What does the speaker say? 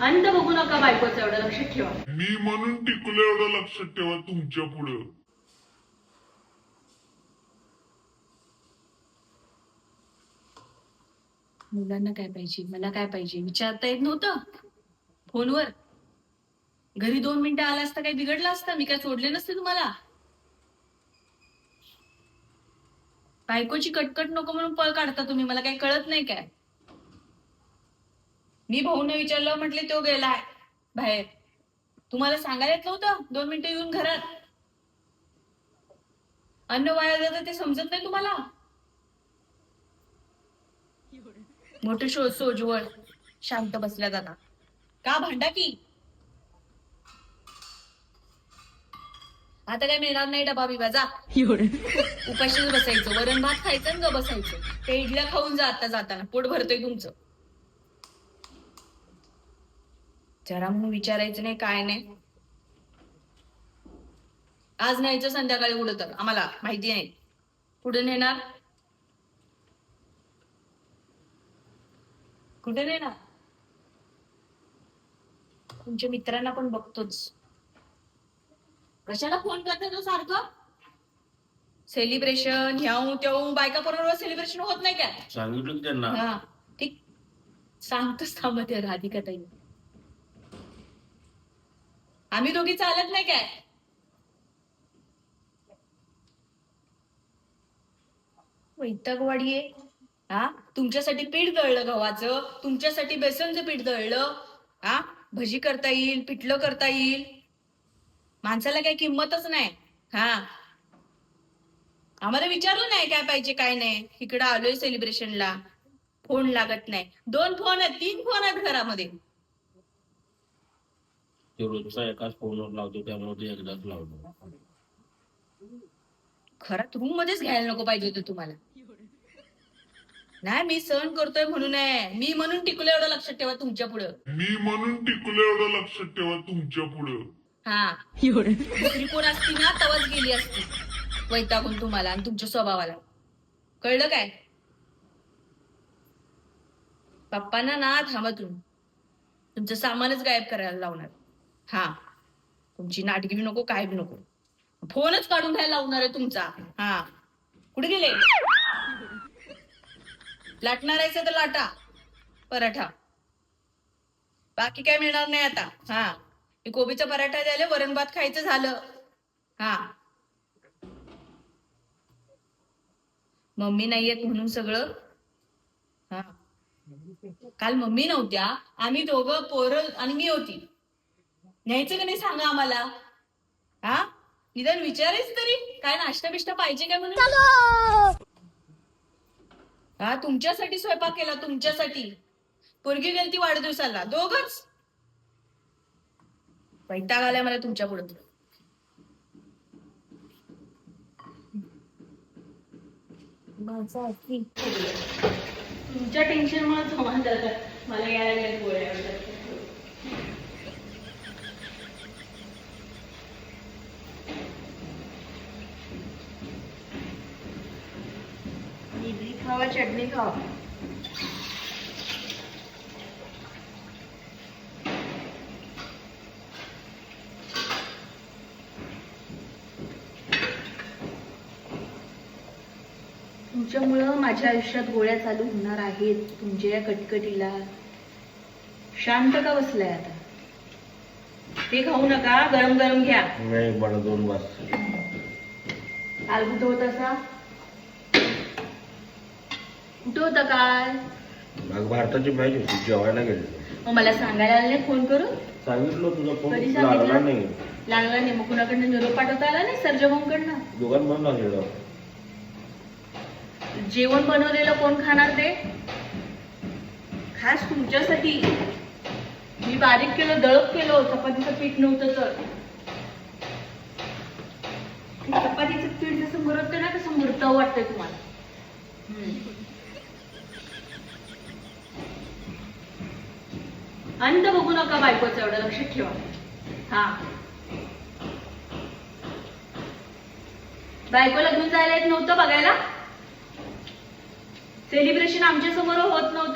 अंत बघू नका बायकोचं एवढं लक्षात ठेवा. मी म्हणून टिकलो एवढं लक्षात ठेवा तुमच्या पुढं. मुलांना काय पाहिजे? मला काय पाहिजे? विचारता येत नव्हतं? फोनवर? घरी दोन मिनिटं आला असता काही बिघडलं असतं? मी काय सोडले नसते तुम्हाला? बायकोची कटकट नको म्हणून पळ काढता तुम्ही. मला काही कळत नाही काय? मी भाऊने विचारलं म्हटले तो गेलाय बाहेर. तुम्हाला सांगायला येत नव्हतं दोन मिनिटं येऊन घरात. अन्न वाया जातं ते समजत नाही तुम्हाला? मोठे शो सोजवळ. शांत बसल्या जाता. का भांडा की? आता काय मिळणार नाही डबा बिबा जा. उपाशीच बसायचं वरण भात खायचं ग बसायचं. ते इडल्या खाऊन जा आता जाताना. पोट भरतोय तुमचं. जरा म्हणून विचारायचं नाही काय नाही. आज न्यायचं संध्याकाळी कुठं तर आम्हाला माहिती नाही कुठे नेणार? कुठे नेणार? तुमच्या मित्रांना पण बघतोच. कशाला फोन करता तो सारखं? सेलिब्रेशन ह्याऊ त्याऊ बायका बरोबर सेलिब्रेशन होत नाही काय? सांगितलं की त्यांना. हा ठीक. सांगतोच थांबत राधिका ताई आम्ही दोघी चालत नाही काय? वैतागवाडी आहे हा? तुमच्यासाठी पीठ दळलं गव्हाचं तुमच्यासाठी बेसनचं पीठ दळलं. हा? भजी करता येईल पिठलं करता येईल. माणसाला काही किंमतच नाही. हा? आम्हाला विचारलं नाही काय पाहिजे काय नाही. इकडं आलोय सेलिब्रेशनला फोन लागत नाही. दोन फोन आहेत तीन फोन आहेत घरामध्ये. ते रोजचा एकाच फोनवर लावतो त्यामुळे ते एकदाच लावलो घरात रूम मध्येच घ्यायला नको पाहिजे होतं तुम्हाला. नाही मी सहन करतोय म्हणून आहे. मी म्हणून टिकलो एवढं लक्षात ठेवा तुमच्या पुढं. मी म्हणून टिकलो एवढं लक्षात ठेवा तुमच्या पुढं. हा. दुसरी कोण असती ना तवाच गेली असती. वैतागून तुम्हाला आणि तुमच्या स्वभावाला. कळलं काय? पप्पांना ना थांबा तुम्ही. तुमचं सामानच गायब करायला लावणार. हा. तुमची नाटकी बी नको काय बी नको. फोनच काढून घ्यायला लावणार आहे तुमचा. हा. कुठे गेले? लाटणार आहे तर लाटा. पराठा. बाकी काय मिळणार नाही आता. हा. कोबीचा पराठा द्यायला वरण भात खायचं झालं. हा. मम्मी नाहीयेत म्हणून सगळं. हा. काल मम्मी नव्हत्या. आम्ही दोघं पोरं आणि मी होती. न्यायचं का नाही सांगा आम्हाला? हा? निदान विचारायच तरी. काय नाश्ता बिष्टा पाहिजे काय म्हणून? हा तुमच्यासाठी स्वयंपाक केला तुमच्यासाठी. पोरगी गेलती वाढदिवसाला. दोघच. वैताग आलाय मला तुमच्यापुढे तुमच्या टेन्शन मुळे समान जातात मला यायला गोळ्या खावा चटणी खावा. तुमच्यामुळं माझ्या आयुष्यात गोळ्या चालू होणार आहेत तुमच्या या कटकटीला. शांत का बसलाय आता? ते खाऊ नका गरम गरम घ्या. नाही मला दोन वाज काल होत असा कुठं होता काल मग भारताची मॅच होती जेवायला गेले. मग मला सांगायला आले नाही फोन करून? सांगितलं तुझा फोन कधी लागला? नाही. लागला नाही. मग कुणाकडनं निरोप पाठवता आला नाही? सर्जभाऊंकडनं दोघांत बंद जेवण बनवलेलं कोण खाणार ते? खास तुमच्यासाठी. मी बारीक केलं दळप केलं. चपातीचं पीठ नव्हतं तर. ते चपातीचं पीठ जसं मुरतं ना तसं मुरतं वाटतंय तुम्हाला. हम्म. अंत बघू नका बायकोचं एवढं लक्षात ठेवा. हा. बायकोला घेऊन जायला येत नव्हतं बघायला? सेलिब्रेशन आमच्यासमोर होत नव्हतं.